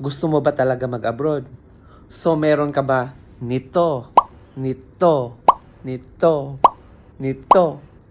Gusto mo ba talaga mag-abroad? So meron ka ba nito, nito, nito, nito?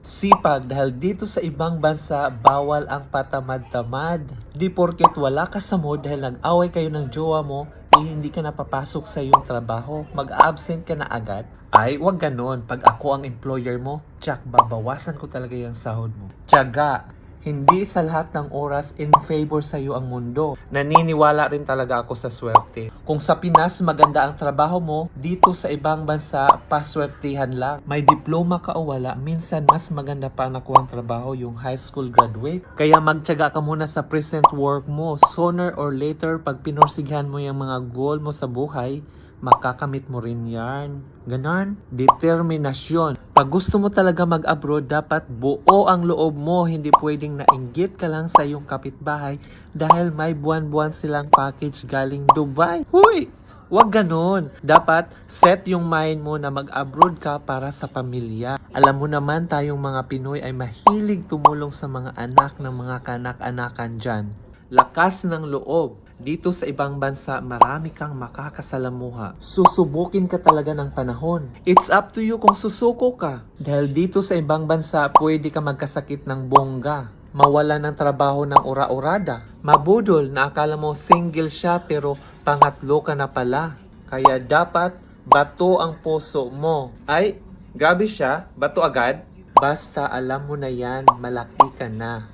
Sipag dahil dito sa ibang bansa bawal ang patamad-tamad. Di porket wala ka sa mood dahil nag-away kayo ng jowa mo, eh hindi ka napapasok sa iyong trabaho. Mag-absent ka na agad. Ay, wag ganon. Pag ako ang employer mo, tsak, babawasan ko talaga yung sahod mo. Tiyaga, hindi sa lahat ng oras in favor sa iyo ang mundo. Naniniwala rin talaga ako sa swerte. Kung sa Pinas maganda ang trabaho mo, dito sa ibang bansa, paswertihan lang. May diploma ka o wala, minsan mas maganda pa nakuha ang trabaho yung high school graduate. Kaya magtyaga ka muna sa present work mo. Sooner or later, pag pinursigihan mo yung mga goal mo sa buhay, makakamit mo rin yan. Ganon? Determinasyon. Pag gusto mo talaga mag-abroad, dapat buo ang loob mo. Hindi pwedeng nainggit ka lang sa iyong kapitbahay dahil may buwan-buwan silang package galing Dubai. Huy! Huwag ganon. Dapat set yung mind mo na mag-abroad ka para sa pamilya. Alam mo naman tayong mga Pinoy ay mahilig tumulong sa mga anak ng mga kanak-anakan dyan. Lakas ng loob. Dito sa ibang bansa, marami kang makakasalamuha. Susubukin ka talaga ng panahon. It's up to you kung susuko ka. Dahil dito sa ibang bansa, pwede ka magkasakit ng bongga. Mawala ng trabaho ng ura-urada. Mabudol na akala mo single siya pero pangatlo ka na pala. Kaya dapat bato ang puso mo. Ay, grabe siya. Bato agad? Basta alam mo na yan, malaki ka na.